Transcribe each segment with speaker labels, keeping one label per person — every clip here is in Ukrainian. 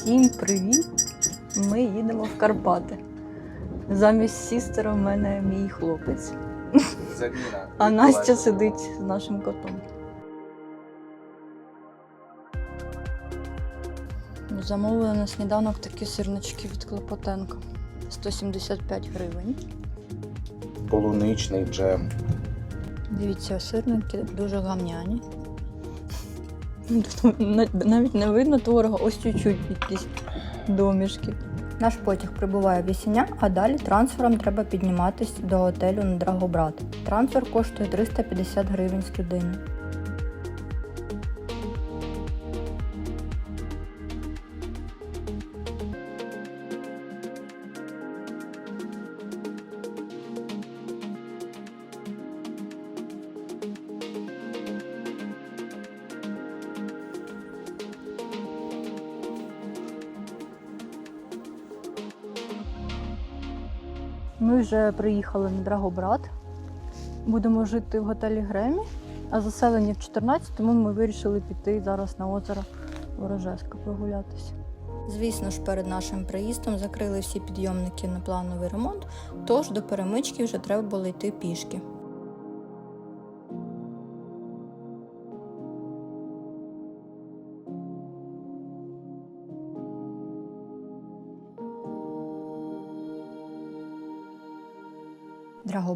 Speaker 1: Всім привіт! Ми їдемо в Карпати. Замість сістера в мене мій хлопець,
Speaker 2: Заміна.
Speaker 1: а Настя сидить з нашим котом. Замовили на сніданок такі сирнички від Клопотенка. 175 гривень.
Speaker 2: Полуничний джем.
Speaker 1: Дивіться, сирники дуже гамняні. Навіть не видно творога, ось чуть-чуть якісь домішки. Наш потяг прибуває в Ясеня, а далі трансфером треба підніматись до готелю на Драгобрат. Трансфер коштує 350 гривень з людини. Ми вже приїхали на Драгобрат. Будемо жити в готелі Гремі, а заселені в 14, тому ми вирішили піти зараз на озеро Ворожеська прогулятися. Звісно ж, перед нашим приїздом закрили всі підйомники на плановий ремонт, тож до перемички вже треба було йти пішки.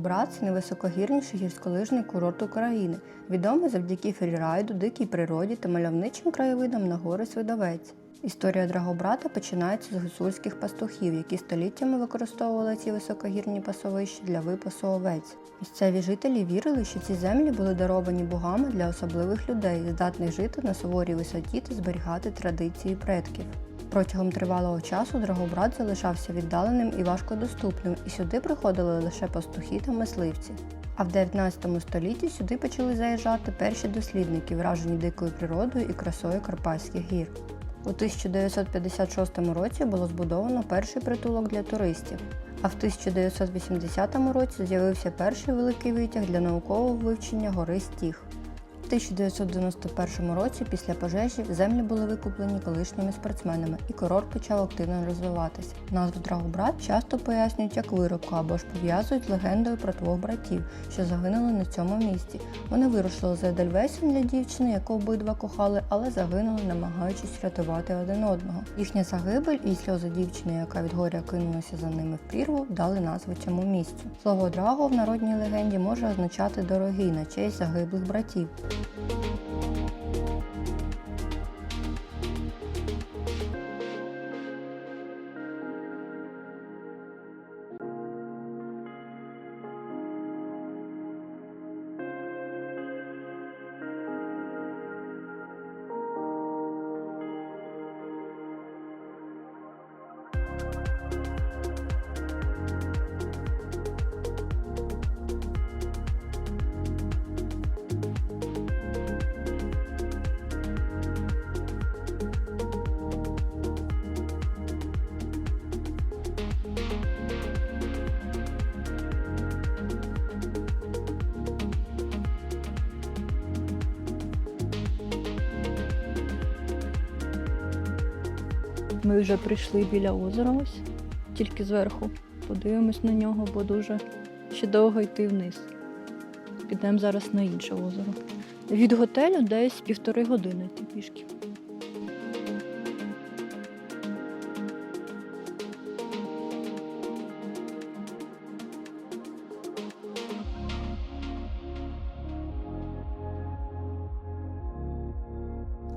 Speaker 1: Драгобрат це найвисокогірніший гірськолижний курорт України, відомий завдяки фрірайду, дикій природі та мальовничим краєвидам на гори Свидовець. Історія Драгобрата починається з гусульських пастухів, які століттями використовували ці високогірні пасовища для випасу овець. Місцеві жителі вірили, що ці землі були даровані богами для особливих людей, здатних жити на суворій висоті та зберігати традиції предків. Протягом тривалого часу Драгобрат залишався віддаленим і важкодоступним, і сюди приходили лише пастухи та мисливці. А в 19 столітті сюди почали заїжджати перші дослідники, вражені дикою природою і красою Карпатських гір. У 1956 році було збудовано перший притулок для туристів, а в 1980 році з'явився перший великий витяг для наукового вивчення гори Стіг. У 1991 році після пожежі землі були викуплені колишніми спортсменами, і курорт почав активно розвиватися. Назву Драгобрат часто пояснюють як виробку або ж пов'язують з легендою про двох братів, що загинули на цьому місці. Вони вирушили за Едельвейсом для дівчини, яку обидва кохали, але загинули, намагаючись рятувати один одного. Їхня загибель і сльози дівчини, яка від горя кинулася за ними в прірву, дали назву цьому місцю. Слово Драго в народній легенді може означати дорогий на честь загиблих братів. Thank you. Ми вже прийшли біля озера ось, тільки зверху. Подивимось на нього, бо дуже ще довго йти вниз. Підемо зараз на інше озеро. Від готелю десь півтори години йти пішки.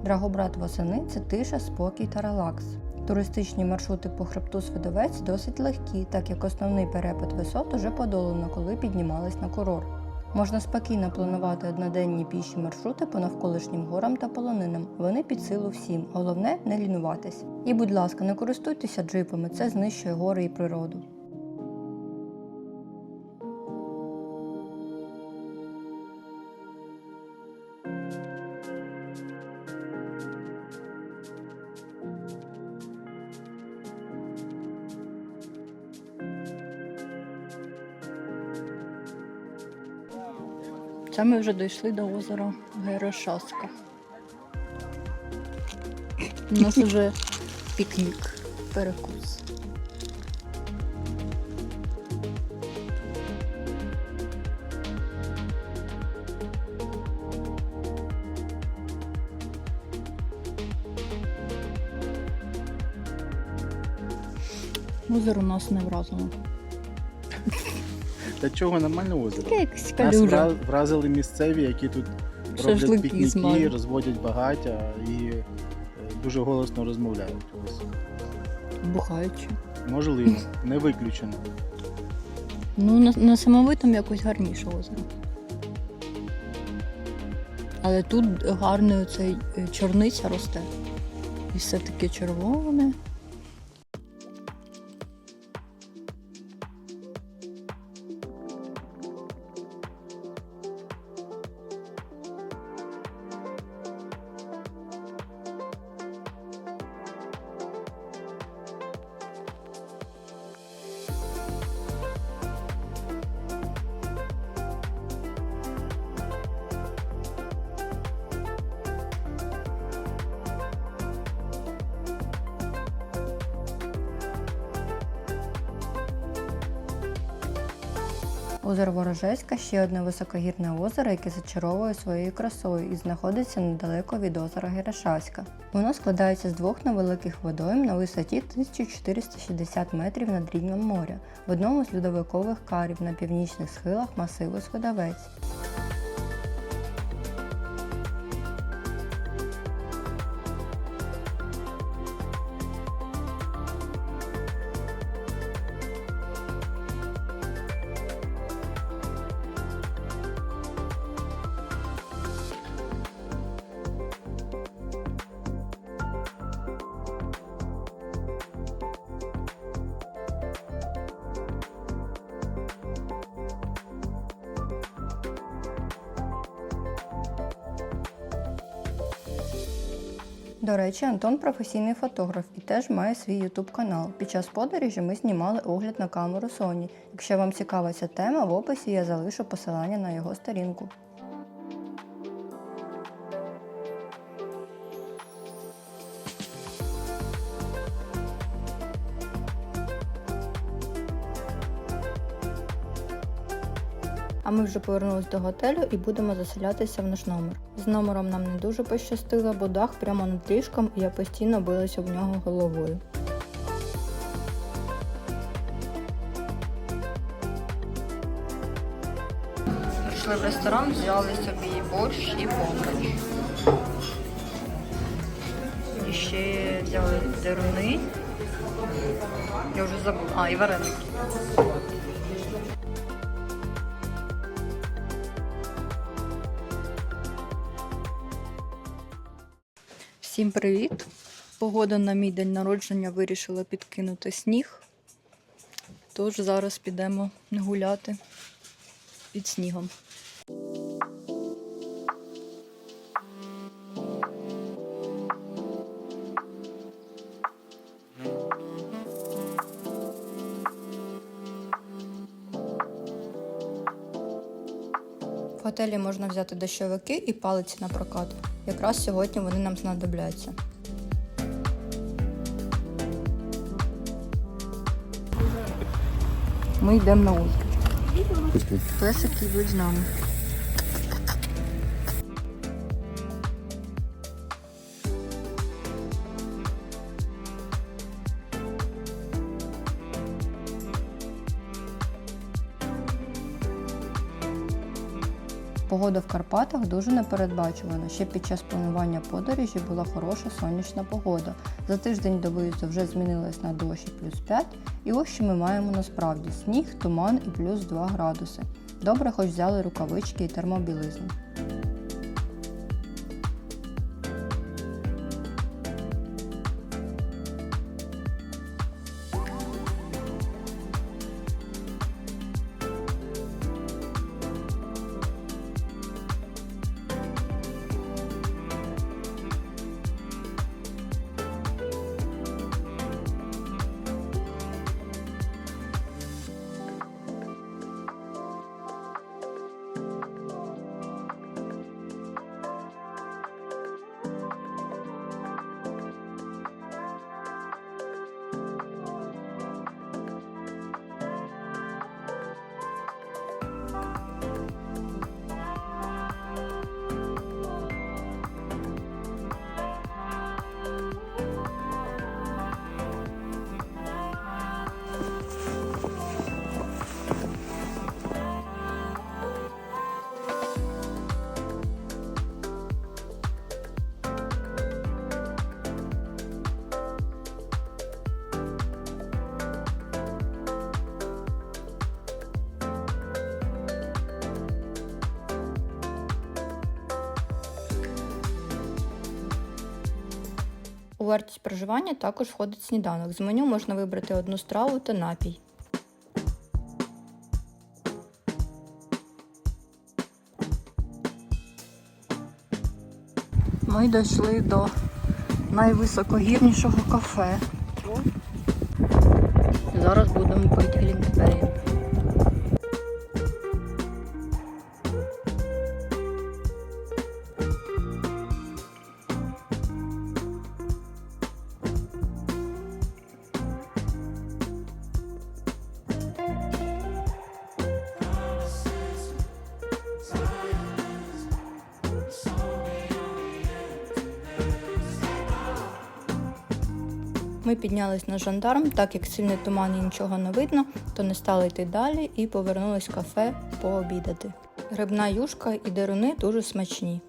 Speaker 1: Драгобрат восени це тиша, спокій та релакс. Туристичні маршрути по хребту Свидовець досить легкі, так як основний перепад висот уже подолано, коли піднімались на курорт. Можна спокійно планувати одноденні піші маршрути по навколишнім горам та полонинам. Вони під силу всім. Головне не лінуватись. І, будь ласка, не користуйтеся джипами, це знищує гори і природу. Це ми вже дійшли до озера Герошаска. У нас вже
Speaker 2: пікнік, перекус. Озеро нас не вразило.
Speaker 3: Та чого нормальне озеро?
Speaker 2: Таке якась
Speaker 3: Нас
Speaker 2: калюжа.
Speaker 3: вра- вразили місцеві, які тут роблять пікніки, розводять багаття і е, дуже голосно розмовляють. Ось.
Speaker 2: Бухаючи.
Speaker 3: Можливо, не виключено.
Speaker 2: Ну, на, на самовитом якось гарніше озеро. Але тут гарний цей чорниця росте. І все таке червоне.
Speaker 1: Озеро Ворожеська ще одне високогірне озеро, яке зачаровує своєю красою і знаходиться недалеко від озера Герешаська. Воно складається з двох невеликих водойм на висоті 1460 метрів над рівнем моря в одному з льодовикових карів на північних схилах масиву Свидовець. До речі, Антон професійний фотограф і теж має свій YouTube канал. Під час подорожі ми знімали огляд на камеру Sony. Якщо вам цікава ця тема, в описі я залишу посилання на його сторінку. А ми вже повернулись до готелю і будемо заселятися в наш номер. З номером нам не дуже пощастило, бо дах прямо над ліжком, і я постійно билася в нього головою. Прийшли в ресторан, взяли собі борщ і помач. І ще взяли деруни. Я вже забула. А, і вареники.
Speaker 2: Всім привіт! Погода на мій день народження вирішила підкинути сніг. Тож зараз підемо гуляти під снігом.
Speaker 1: Готелі можна взяти дощовики і палиці на прокат. Якраз сьогодні вони нам знадобляться. Ми йдемо на озеро. Песики йдуть з нами. Погода в Карпатах дуже непередбачувана. Ще під час планування подорожі була хороша сонячна погода. За тиждень до виїзду вже змінилась на дощі плюс 5. І ось що ми маємо насправді: сніг, туман і плюс 2 градуси. Добре, хоч взяли рукавички і термобілизну.
Speaker 2: Вартість проживання також входить сніданок. З меню можна вибрати одну страву та напій. Ми дійшли до найвисокогірнішого кафе. Зараз будемо пити піднялись на жандарм, так як сильний туман і нічого не видно, то не стали йти далі і повернулись в кафе пообідати. Грибна юшка і деруни дуже смачні.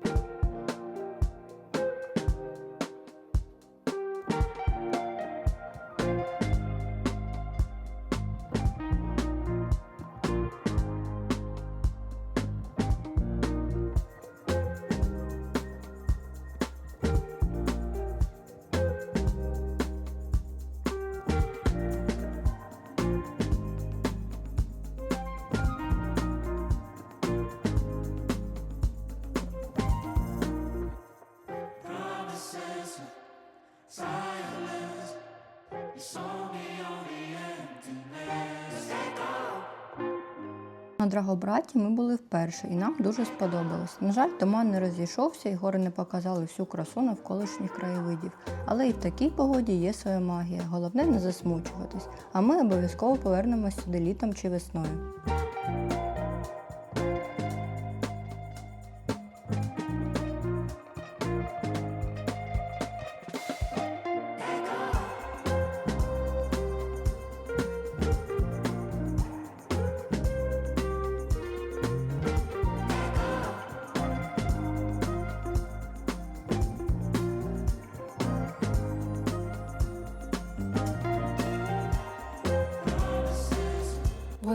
Speaker 1: Драгобраті ми були вперше і нам дуже сподобалось. На жаль, туман не розійшовся і гори не показали всю красу навколишніх краєвидів. Але і в такій погоді є своя магія. Головне не засмучуватись. А ми обов'язково повернемось сюди літом чи весною.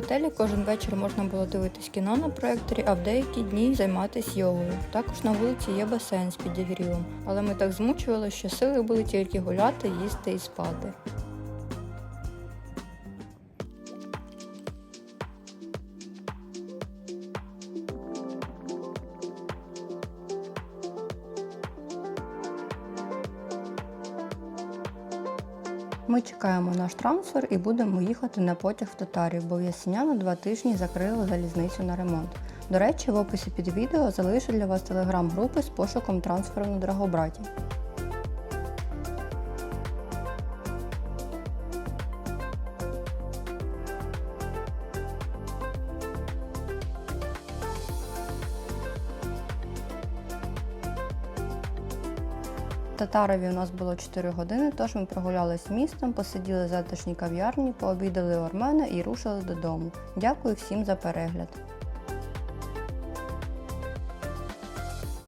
Speaker 2: Готелі кожен вечір можна було дивитись кіно на проєкторі, а в деякі дні займатися йогою. Також на вулиці є басейн з підігрівом, але ми так змучували, що сили були тільки гуляти, їсти і спати.
Speaker 1: Ми чекаємо наш трансфер і будемо їхати на потяг в Татарів, бо в Ясеня два тижні закрили залізницю на ремонт. До речі, в описі під відео залишу для вас телеграм-групи з пошуком трансферу на Драгобраті. Татарові у нас було 4 години, тож ми прогулялись містом, посиділи в затишній кав'ярні, пообідали у Армена і рушили додому. Дякую всім за перегляд.